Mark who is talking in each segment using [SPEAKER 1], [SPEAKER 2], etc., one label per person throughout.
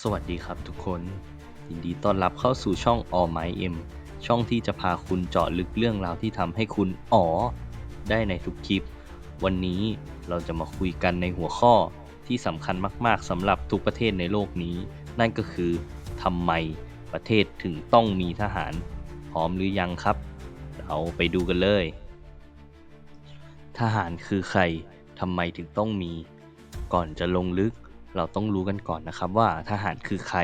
[SPEAKER 1] สวัสดีครับทุกคน ยินดีต้อนรับเข้าสู่ช่อง All My M ช่องที่จะพาคุณเจาะลึกเรื่องราวที่ทำให้คุณอ๋อ ได้ในทุกคลิป วันนี้เราจะมาคุยกันในหัวข้อที่สำคัญมากๆสำหรับทุกประเทศในโลกนี้ นั่นก็คือทำไมประเทศถึงต้องมีทหาร พร้อมหรือยังครับ เราไปดูกันเลย ทหารคือใครทำไมถึงต้องมี ก่อนจะลงลึก เราต้องรู้กันก่อนนะครับว่าทหารคือใคร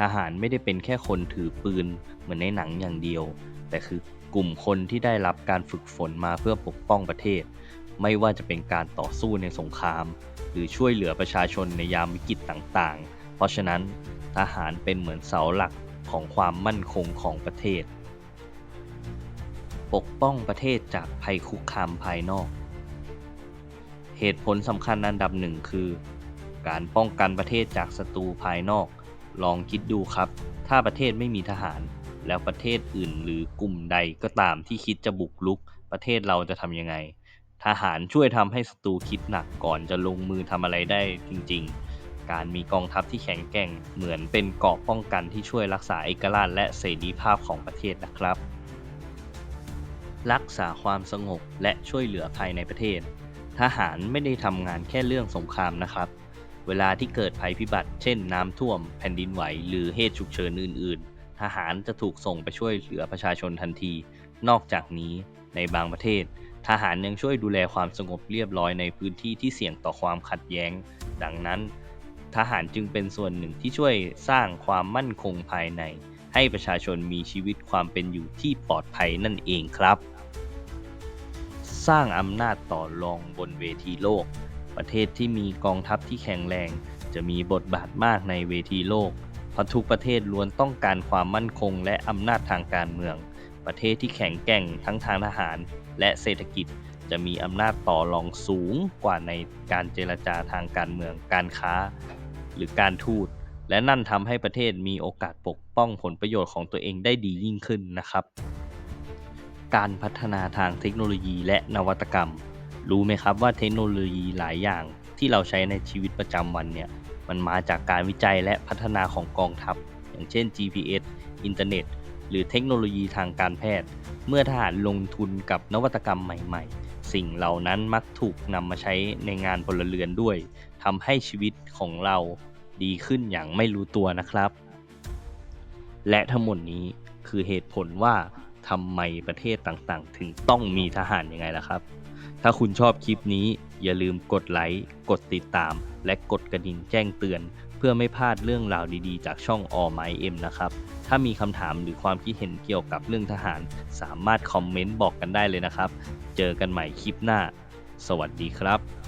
[SPEAKER 1] ทหารไม่ได้เป็นแค่คนถือปืนเหมือนในหนังอย่างเดียว แต่คือกลุ่มคนที่ได้รับการฝึกฝนมาเพื่อปกป้องประเทศ ไม่ว่าจะเป็นการต่อสู้ในสงคราม หรือช่วยเหลือประชาชนในยามวิกฤตต่างๆ เพราะฉะนั้นทหารเป็นเหมือนเสาหลักของความมั่นคงของประเทศ ปกป้องประเทศจากภัยคุกคามภายนอก เหตุผลสำคัญอันดับหนึ่งคือ การป้องกันประเทศจากศัตรูภายนอก ลองคิดดูครับ ถ้าประเทศไม่มีทหาร แล้วประเทศอื่นหรือกลุ่มใดก็ตามที่คิดจะบุกรุก ประเทศเราจะทำยังไง ทหารช่วยทำให้ศัตรูคิดหนักก่อนจะลงมือทำอะไรได้จริง ๆ การมีกองทัพที่แข็งแกร่ง เหมือนเป็นเกราะป้องกันที่ช่วยรักษาเอกราชและเสรีภาพของประเทศนะครับ รักษาความสงบและช่วยเหลือภายในประเทศทหารไม่ได้ทำงานแค่เรื่องสงครามนะครับ เวลาที่เกิดภัยพิบัติ เช่นน้ำท่วม แผ่นดินไหว หรือเหตุฉุกเฉินอื่น ๆ ทหารจะถูกส่งไปช่วยเหลือประชาชนทันที นอกจากนี้ในบางประเทศ ทหารยังช่วยดูแลความสงบเรียบร้อยในพื้นที่ที่เสี่ยงต่อความขัดแย้ง ดังนั้น ทหารจึงเป็นส่วนหนึ่งที่ช่วยสร้างความมั่นคงภายใน ให้ประชาชนมีชีวิตความเป็นอยู่ที่ปลอดภัยนั่นเองครับ สร้างอำนาจต่อรองบนเวทีโลก ประเทศที่มีกองทัพที่แข็งแรง จะมีบทบาทมากในเวทีโลก เพราะทุกประเทศล้วนต้องการความมั่นคงและอำนาจทางการเมือง ประเทศที่แข็งแกร่งทั้งทางทหารและเศรษฐกิจ จะมีอำนาจต่อรองสูงกว่าในการเจรจาทางการเมือง การค้า หรือการทูต และนั่นทำให้ประเทศมีโอกาสปกป้องผลประโยชน์ของตัวเองได้ดียิ่งขึ้นนะครับ การพัฒนาทางเทคโนโลยีและนวัตกรรม รู้ไหมครับว่าเทคโนโลยีหลายอย่างที่เราใช้ในชีวิตประจำวันเนี่ย มันมาจากการวิจัยและพัฒนาของกองทัพ อย่างเช่น GPS อินเทอร์เน็ต หรือเทคโนโลยีทางการแพทย์ เมื่อทหารลงทุนกับนวัตกรรมใหม่ ๆ สิ่งเหล่านั้นมักถูกนำมาใช้ในงานพลเรือนด้วยทำให้ชีวิตของเราดีขึ้นอย่างไม่รู้ตัวนะครับ และทั้งหมดนี้คือเหตุผลว่าทำไมประเทศต่างๆ ถึงต้องมีทหารยังไงล่ะครับ ถ้าคุณชอบคลิปนี้อย่าลืมกดไลค์ กดติดตาม และกดกระดิ่งแจ้งเตือน เพื่อไม่พลาดเรื่องราวดีๆ จากช่อง All My M นะครับ ถ้ามีคำถามหรือความคิดเห็นเกี่ยวกับเรื่องทหาร สามารถคอมเมนต์บอกกันได้เลยนะครับ เจอกันใหม่คลิปหน้า สวัสดีครับ